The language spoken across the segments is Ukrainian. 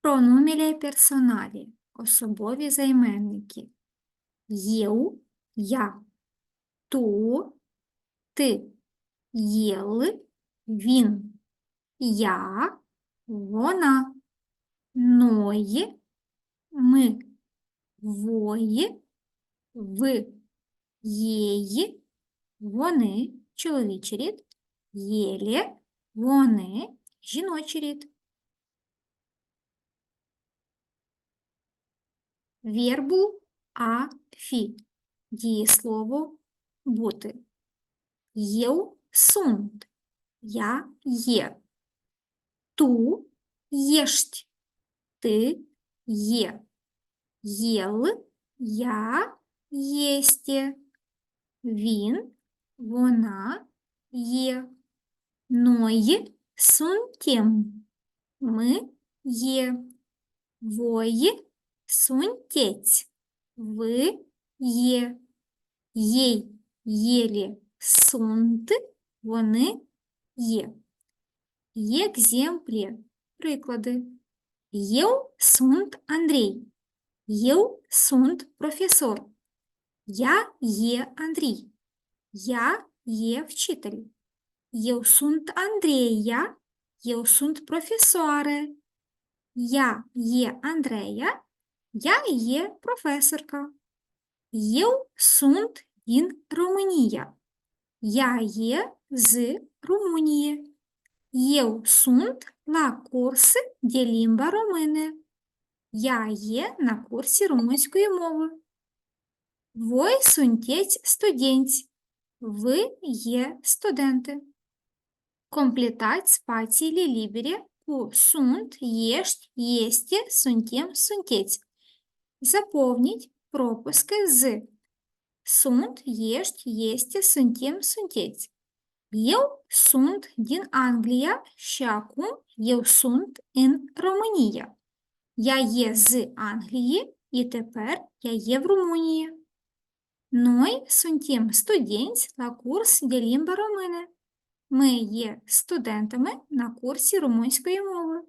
Прономілі персоналі. Особові займенники. Єу, я, ту, ти, єли, він, я, вона, ної, ми, вої, ви, єї, вони, чоловічий рід, єлє, вони, жіночий рід. Вірбу а фі. Дієслово бути. Єв сунт. Я є. Ту єшть. Ти є. Єл я єсте. Він, вона є. Ної сунтєм. Ми є. Вої сунтєць. Ви є. Єй, єлі, сунт, вони є. Єкземплі. Приклади. Єв сунт Андрій. Єв сунт професор. Я є Андрій. Я є вчитель. Єв сунт Андрія. Єв сунт професоре. Я є Андрея. Я є професорка. Єв сунт він Румунія. Я є з Румунії. Єв сунт на курси де лімба ромине. Я є на курсі румунської мови. Вой сунтєць студентць. Ви є студенти. Комплітать спації лібері у сунт, єшт, єсте, сунтєм, сунтєць. Заповніть пропуски з сунт, єшт, єсте, сунтєм, сунтєць. Єв сунт дін Англія, щаку, єв сунт ін Румунія. Я є з Англії і тепер я є в Румунії. Ной сунтєм студентць на курс де лімба ромине. Ми є студентами на курсі румунської мови.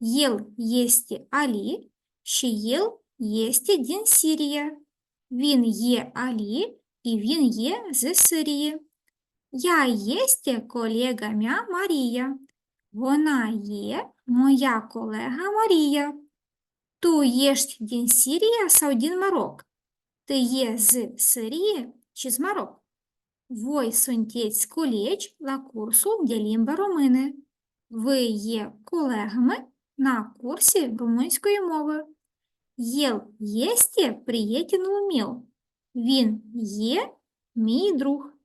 Єл єсті Алі, ще єл єсті Дін Сірія. Він є Алі і він є з Сирії. Я єсті колега мя Марія. Вона є моя колега Марія. Ту єшт Дін Сірія Саудін Марок. Ти є з Сирії чи з Марок? Вой сунтєць колєч ла курсу де лімба ромини. Ви є колегами на курсі румунської мови. Єл єсті приєтін уміл. Він є мій друг.